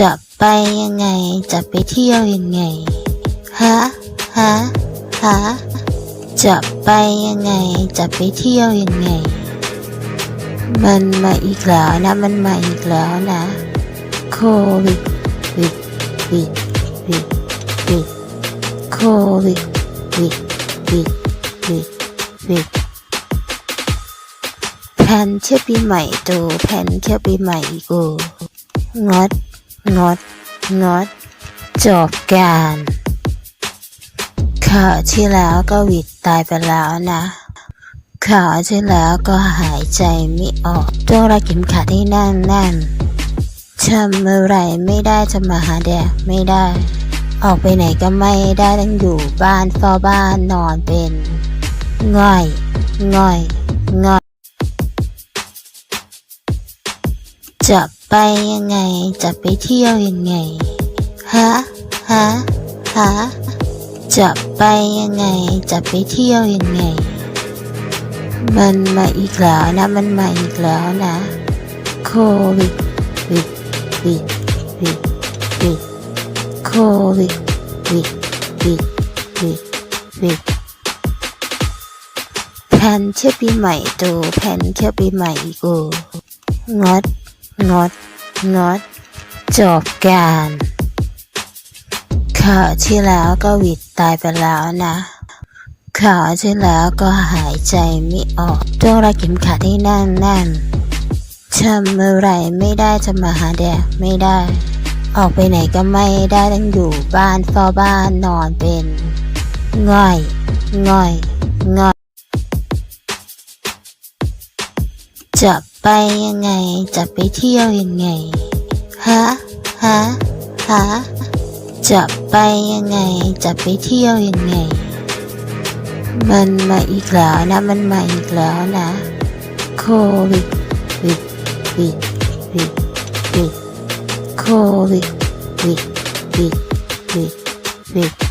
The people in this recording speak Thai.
จะไปยังไง จะไปเที่ยวยังไง ฮะ ฮะ ฮะ จะไปยังไง จะไปเที่ยวยังไง มันมาอีกแล้วนะ มันมาอีกแล้วนะ โควิดวิดวิดวิดวิดโควิดวิดวิดวิดวิดแผนเที่ยวปีใหม่ตูแผนเที่ยวปีใหม่กูงด งด งด จบการข่าวที่แล้วก็วิดตายไปแล้วนะข่าวที่แล้วก็หายใจไม่ออกต้องรักเข็มขัดให้แน่นแน่นทำอะไรไม่ได้จะมาหาแดกไม่ได้ ออกไปไหนก็ไม่ได้ต้องอยู่บ้านเฝ้าบ้านนอนเป็น ง่อย ง่อย ง่อย จะไปยังไง จะไปเที่ยวยังไง ฮะ ฮะ ฮะ จะไปยังไง จะไปเที่ยวยังไง มันมาอีกแล้วนะ มันมาอีกแล้วนะ โควิดวิดวิดวิดวิดโควิดวิดวิดวิดวิดแผนเที่ยวปีใหม่ตูแผนเที่ยวปีใหม่กูงด งดงด จบการข่าวที่แล้วก็วิดตายไปแล้วนะข่าวที่แล้วก็หายใจไม่ออกต้องรักเข็มขัดให้แน่นแน่นทำอะไรไม่ได้จะมาหาแดกไม่ได้ ออกไปไหนก็ไม่ได้ต้องอยู่บ้านเฝ้าบ้านนอนเป็น ง่อย ง่อย ง่อย จะไปยังไง จะไปเที่ยวยังไง ฮะ ฮะ ฮะ จะไปยังไง จะไปเที่ยวยังไง มันมาอีกแล้วนะ มันมาอีกแล้วนะ โควิดวิดวิดวิดวิดโควิดวิดวิดวิดวิด